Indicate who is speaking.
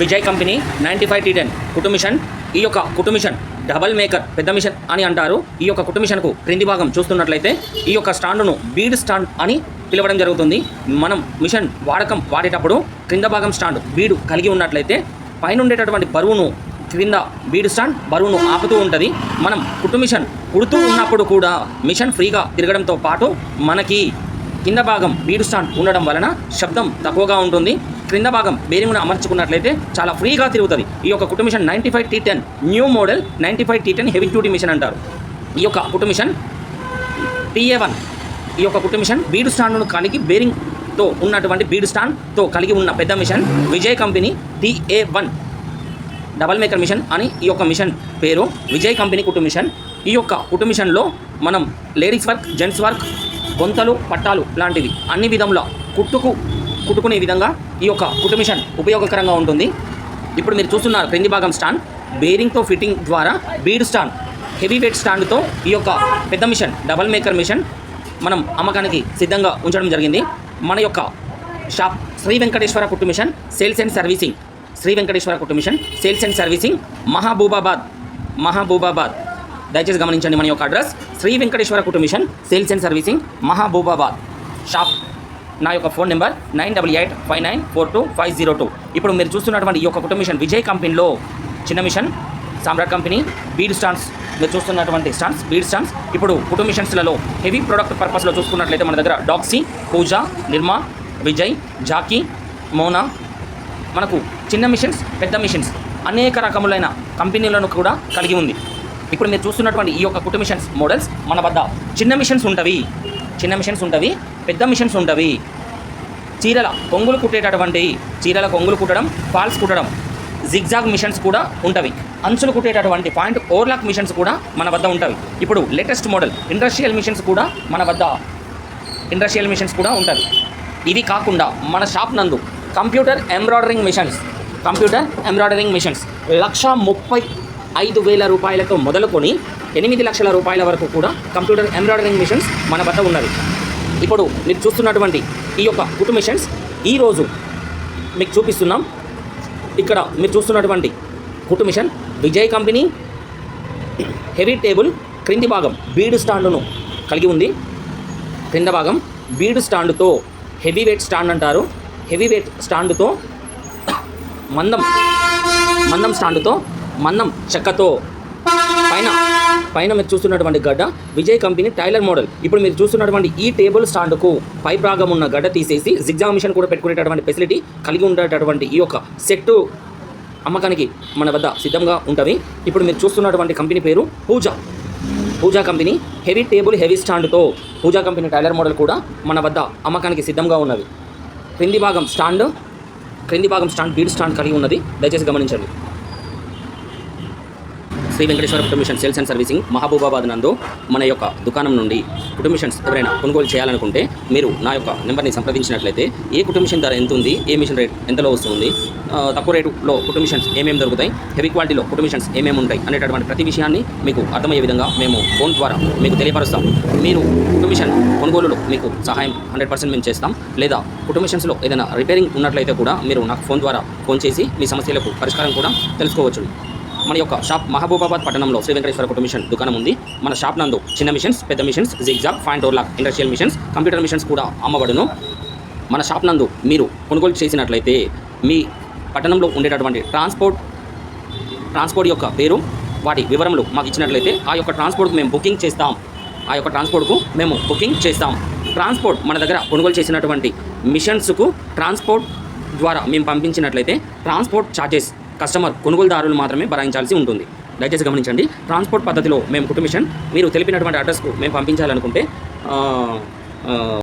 Speaker 1: Vijay company ninety five T ten కుటుమిషన్ ఈ యొక్క కుటుమిషన్ డబల్ మేకర్ పెద్ద మిషన్ అని అంటారు. ఈ యొక్క కుటుమిషన్కు క్రింది భాగం చూస్తున్నట్లయితే ఈ యొక్క స్టాండ్ను బీడ్ స్టాండ్ అని పిలవడం జరుగుతుంది. మనం మిషన్ వాడకం వాడేటప్పుడు క్రింద భాగం స్టాండ్ బీడు కలిగి ఉన్నట్లయితే పైన ఉండేటటువంటి బరువును క్రింద బీడు స్టాండ్ బరువును ఆపుతూ ఉంటుంది. మనం కుటుమిషన్ కుడుతూ ఉన్నప్పుడు కూడా మిషన్ ఫ్రీగా తిరగడంతో పాటు మనకి కింద భాగం బీడు స్టాండ్ ఉండడం వలన శబ్దం తక్కువగా ఉంటుంది. క్రింద భాగం బేరింగ్ను అమర్చుకున్నట్లయితే చాలా ఫ్రీగా తిరుగుతుంది. ఈ యొక్క కుట్టు machine ninety five T ten new model ninety five T ten heavy duty machine అంటారు. ఈ యొక్క కుట్టు మిషన్ టీఏ వన్ ఈ యొక్క కుట్టు మిషన్ బీడు స్టాండ్ను కలిగి బేరింగ్తో ఉన్నటువంటి బీడు స్టాండ్తో కలిగి ఉన్న పెద్ద machine Vijay company TA one double maker machine అని ఈ యొక్క మిషన్ పేరు. విజయ్ కంపెనీ కుట్టు మిషన్. ఈ యొక్క కుట్టు మిషన్లో మనం లేడీస్ వర్క్ జెంట్స్ వర్క్ గొంతలు పట్టాలు లాంటివి అన్ని విధముల కుట్టుకు కుట్టుకునే విధంగా ఈ యొక్క కుట్టు మిషన్ ఉపయోగకరంగా ఉంటుంది. ఇప్పుడు మీరు చూస్తున్నారు క్రింది భాగం స్టాండ్. బేరింగ్తో ఫిట్టింగ్ ద్వారా బీడ్ స్టాండ్ హెవీ వెయిట్ స్టాండ్తో ఈ యొక్క పెద్ద మిషన్ డబల్ మేకర్ మిషన్ మనం అమ్మకానికి సిద్ధంగా ఉంచడం జరిగింది. మన యొక్క షాప్ శ్రీ వెంకటేశ్వర కుట్టు machine sales and servicing. Sri Venkateswara కుట్టు machine sales and servicing Mahabubabad Mahabubabad. దయచేసి గమనించండి మన యొక్క address. Shri Venkateswara కుటుంబిషన్ machine sales and servicing Mahabubabad shop. నా యొక్క phone number nine double eight five nine four two five zero two. ఇప్పుడు మీరు చూస్తున్నటువంటి ఈ యొక్క కుట్టు మిషన్ విజయ్ కంపెనీలో చిన్న machine Samrat company bead stands. మీరు చూస్తున్నటువంటి స్టాండ్స్ బీడ్ స్టాండ్స్. ఇప్పుడు కుటుంబ మిషన్స్లలో హెవీ ప్రొడక్ట్ పర్పస్లో చూసుకున్నట్లయితే మన దగ్గర డాక్సీ పూజా నిర్మా విజయ్ జాకీ మోనా. మనకు చిన్న మిషన్స్ పెద్ద మిషన్స్ అనేక రకములైన కంపెనీలను కూడా కలిగి ఉంది. ఇప్పుడు మీరు చూస్తున్నటువంటి ఈ యొక్క కుట్టు మిషన్స్ మోడల్స్ మన వద్ద చిన్న మిషన్స్ ఉంటవి. చిన్న మిషన్స్ ఉంటవి పెద్ద మిషన్స్ ఉంటవి. చీరల కొంగులు కుట్టేటటువంటి చీరల కొంగులు కుట్టడం ఫాల్స్ కుట్టడం జిగ్జాగ్ మిషన్స్ కూడా ఉంటవి. అంచులు కుట్టేటటువంటి పాయింట్ ఓవర్లాక్ మిషన్స్ కూడా మన వద్ద ఉంటవి. ఇప్పుడు లేటెస్ట్ మోడల్ ఇండస్ట్రియల్ మిషన్స్ కూడా మన వద్ద ఇండస్ట్రియల్ మిషన్స్ కూడా ఉంటాయి ఇవి కాకుండా మన షాప్ నందు computer embroidering machines computer embroidering machines lakh ముప్పై ఐదు వేల రూపాయలతో మొదలుకొని ఎనిమిది లక్షల రూపాయల వరకు కూడా కంప్యూటర్ ఎంబ్రాయిడరింగ్ మిషన్స్ మన వద్ద ఉన్నవి. ఇప్పుడు మీరు చూస్తున్నటువంటి ఈ యొక్క కుటు మిషన్స్ ఈరోజు మీకు చూపిస్తున్నాం. ఇక్కడ మీరు చూస్తున్నటువంటి కుటు machine Vijay company heavy table క్రింది భాగం బీడు స్టాండును కలిగి ఉంది. క్రింద భాగం బీడు స్టాండుతో హెవీ వెయిట్ స్టాండ్ అంటారు. హెవీ వెయిట్ స్టాండుతో మందం మందం స్టాండుతో మందం చెక్కతో. పైన పైన మీరు చూస్తున్నటువంటి గడ్డ విజయ్ కంపెనీ టైలర్ మోడల్. ఇప్పుడు మీరు చూస్తున్నటువంటి ఈ టేబుల్ స్టాండ్కు పై భాగం ఉన్న గడ్డ తీసేసి జిగ్జామ్ మిషన్ కూడా పెట్టుకునేటటువంటి ఫెసిలిటీ కలిగి ఉండేటటువంటి ఈ యొక్క సెట్టు అమ్మకానికి మన వద్ద సిద్ధంగా ఉంటవి ఇప్పుడు మీరు చూస్తున్నటువంటి కంపెనీ పేరు Pooja. Pooja company heavy table heavy స్టాండ్తో Pooja company tailor model కూడా మన వద్ద అమ్మకానికి సిద్ధంగా ఉన్నవి క్రింది భాగం స్టాండ్ క్రింది భాగం స్టాండ్ బీడ్ స్టాండ్ కలిగి ఉన్నది. దయచేసి గమనించండి. శ్రీ వెంకటేశ్వర కుటుంబిషన్ సేల్స్ అండ్ సర్వీసింగ్ మహబూబాబాద్ నందు మన యొక్క దుకాణం నుండి కుటుంబిషన్స్ ఎవరైనా కొనుగోలు చేయాలనుకుంటే మీరు నా యొక్క నెంబర్ని సంప్రదించినట్లయితే ఏ కుటుంబిషన్ ధర ఎంత ఉంది ఏ మిషన్ రేట్ ఎంతలో వస్తుంది తక్కువ రేటులో కుటుంబిషన్స్ ఏమేమి దొరుకుతాయి హెవీ క్వాలిటీలో కుటుంబిషన్స్ ఏమేమి ఉంటాయి అనేటటువంటి ప్రతి విషయాన్ని మీకు అర్థమయ్యే విధంగా మేము ఫోన్ ద్వారా మీకు తెలియపరుస్తాం. మీరు కుటుంబిషన్ కొనుగోలులో మీకు సహాయం హండ్రెడ్ పర్సెంట్ మేము చేస్తాం. లేదా కుటుంబిషన్స్లో ఏదైనా రిపేరింగ్ ఉన్నట్లయితే కూడా మీరు నాకు ఫోన్ ద్వారా ఫోన్ చేసి మీ సమస్యలకు పరిష్కారం కూడా తెలుసుకోవచ్చు. మన యొక్క షాప్ మహబూబాబాద్ పట్టణంలో శ్రీ వెంకటేశ్వర కుటుంబ మిషన్ దుకాణం ఉంది. మన షాప్ నందు చిన్న మిషన్స్ పెద్ద machines zigzag fine door lock industrial machines computer machines కూడా అమ్మబడును. మన షాప్ నందు మీరు కొనుగోలు చేసినట్లయితే మీ పట్టణంలో ఉండేటటువంటి ట్రాన్స్పోర్ట్ ట్రాన్స్పోర్ట్ యొక్క పేరు వాటి వివరములు మాకు ఇచ్చినట్లయితే ఆ యొక్క ట్రాన్స్పోర్ట్కు మేము బుకింగ్ చేస్తాం. ఆ యొక్క ట్రాన్స్పోర్ట్కు మేము బుకింగ్ చేస్తాం. ట్రాన్స్పోర్ట్ మన దగ్గర కొనుగోలు చేసినటువంటి మిషన్స్కు ట్రాన్స్పోర్ట్ ద్వారా మేము పంపించినట్లయితే ట్రాన్స్పోర్ట్ ఛార్జెస్ కస్టమర్ కొనుగోలుదారులు మాత్రమే భరాయించాల్సి ఉంటుంది. దయచేసి గమనించండి. ట్రాన్స్పోర్ట్ పద్ధతిలో మేము కుటుంబ మిషన్ మీరు తెలిపినటువంటి అడ్రస్కు మేము పంపించాలనుకుంటే